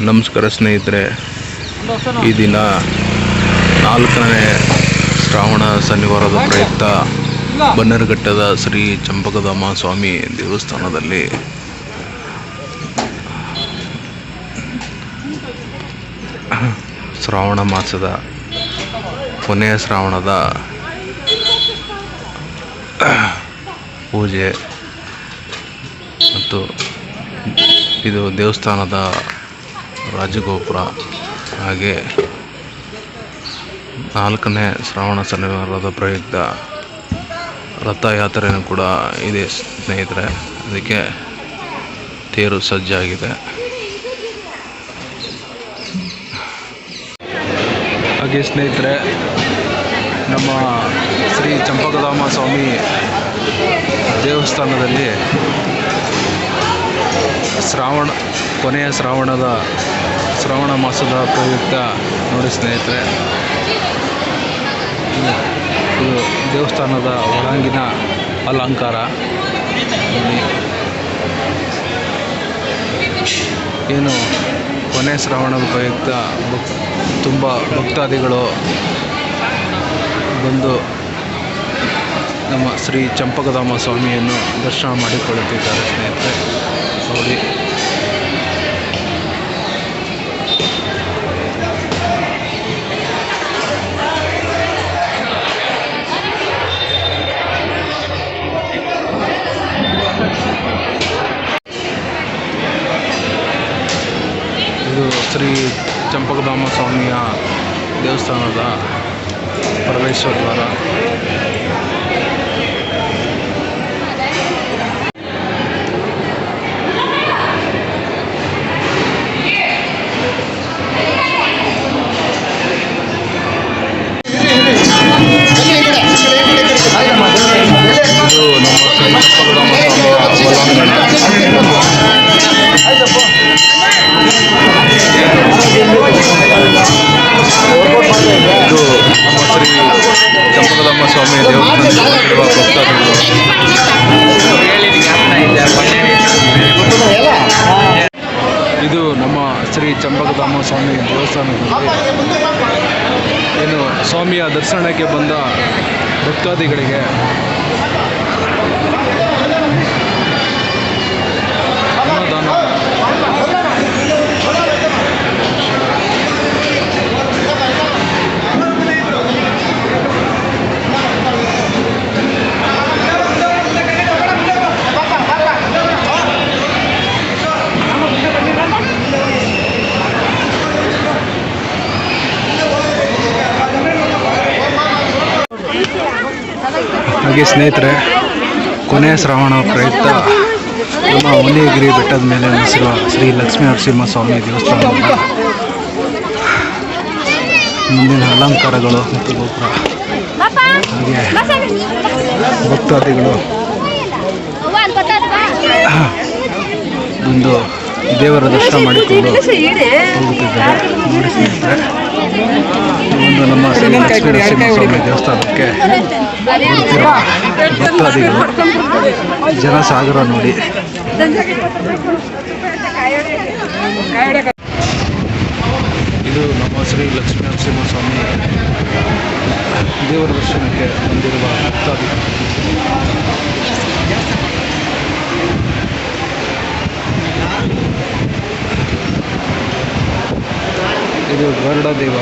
ನಮಸ್ಕಾರ ಸ್ನೇಹಿತರೆ, ಈ ದಿನ ನಾಲ್ಕನೇ ಶ್ರಾವಣ ಶನಿವಾರದ ಪ್ರಯುಕ್ತ ಬನ್ನರಘಟ್ಟದ ಶ್ರೀ ಚಂಪಕಧಾಮ ಸ್ವಾಮಿ ದೇವಸ್ಥಾನದಲ್ಲಿ ಶ್ರಾವಣ ಮಾಸದ ಕೊನೆಯ ಶ್ರಾವಣದ ಪೂಜೆ ಮತ್ತು ಇದು ದೇವಸ್ಥಾನದ ರಾಜಗೋಪುರ. ಹಾಗೆ ನಾಲ್ಕನೇ ಶ್ರಾವಣ ಶನಿವಾರದ ಪ್ರಯುಕ್ತ ರಥಯಾತ್ರೆಯೂ ಕೂಡ ಇದೆ ಸ್ನೇಹಿತರೆ. ಅದಕ್ಕೆ ತೇರು ಸಜ್ಜಾಗಿದೆ. ಹಾಗೆ ಸ್ನೇಹಿತರೆ, ನಮ್ಮ ಶ್ರೀ ಚಂಪಕಧಾಮ ಸ್ವಾಮಿ ದೇವಸ್ಥಾನದಲ್ಲಿ ಶ್ರಾವಣ, ಕೊನೆಯ ಶ್ರಾವಣದ ಶ್ರಾವಣ ಮಾಸದ ಪ್ರಯುಕ್ತ ನೋಡಿ ಸ್ನೇಹಿತರೆ. ಇದು ದೇವಸ್ಥಾನದ ಒಳಾಂಗಿನ ಅಲಂಕಾರ. ಏನು ಕೊನೆ ಶ್ರಾವಣದ ಪ್ರಯುಕ್ತ ಭಕ್, ತುಂಬ ಭಕ್ತಾದಿಗಳು ಬಂದು ನಮ್ಮ ಶ್ರೀ ಚಂಪಕಧಾಮ ಸ್ವಾಮಿಯನ್ನು ದರ್ಶನ ಮಾಡಿಕೊಳ್ಳುತ್ತಿದ್ದಾರೆ ಸ್ನೇಹಿತರೆ. ನೋಡಿ ಇದು ಶ್ರೀ ಚಂಪಕಧಾಮ ಸ್ವಾಮಿಯ ದೇವಸ್ಥಾನದ ಪ್ರವೇಶ ದ್ವಾರ. ನಮ್ಮ ಶ್ರೀ ಚಂಪಕದಮ್ಮ ಸ್ವಾಮಿ ದೇವಸ್ಥಾನದಲ್ಲಿರುವ ಭಕ್ತಾದಿಗಳು ಇದು ನಮ್ಮ ಶ್ರೀ ಚಂಪಕಧಾಮ ಸ್ವಾಮಿ ದೇವಸ್ಥಾನದಲ್ಲಿ ಏನು ಸ್ವಾಮಿಯ ದರ್ಶನಕ್ಕೆ ಬಂದ ಭಕ್ತಾದಿಗಳಿಗೆ ಹಾಗೆ ಸ್ನೇಹಿತರೆ, ಕೊನೆಯ ಶ್ರಾವಣ ಪ್ರಯುಕ್ತ ನಮ್ಮ ಹೊನ್ನಗಿರಿ ಬೆಟ್ಟದ ಮೇಲೆ ನೆಲೆಸಿರುವ ಶ್ರೀ ಲಕ್ಷ್ಮೀ ನರಸಿಂಹ ಸ್ವಾಮಿ ದೇವಸ್ಥಾನ ಮುಂದಿನ ಅಲಂಕಾರಗಳು ಮತ್ತು ಗೋಪುರ. ಹಾಗೆ ಭಕ್ತಾದಿಗಳು ಒಂದು ದೇವರ ದರ್ಶನ ಮಾಡಿಕೊಂಡು ಹೋಗುತ್ತಿದ್ದಾರೆ. ನೋಡಿ ಸ್ನೇಹಿತರೆ. ಒಂದು ನಮ್ಮ ಸ್ವಾಮಿ ದೇವಸ್ಥಾನಕ್ಕೆ ಭಕ್ತಾದಿಗಳು ಜನಸಾಗರ ನೋಡಿ. ಇದು ನಮ್ಮ ಶ್ರೀ ಲಕ್ಷ್ಮೀ ನರಸಿಂಹಸ್ವಾಮಿ ದೇವರ ದರ್ಶನಕ್ಕೆ ಬಂದಿರುವ ಭಕ್ತಾದಿಗಳು ಇದು ಗರುಡ ದೇವ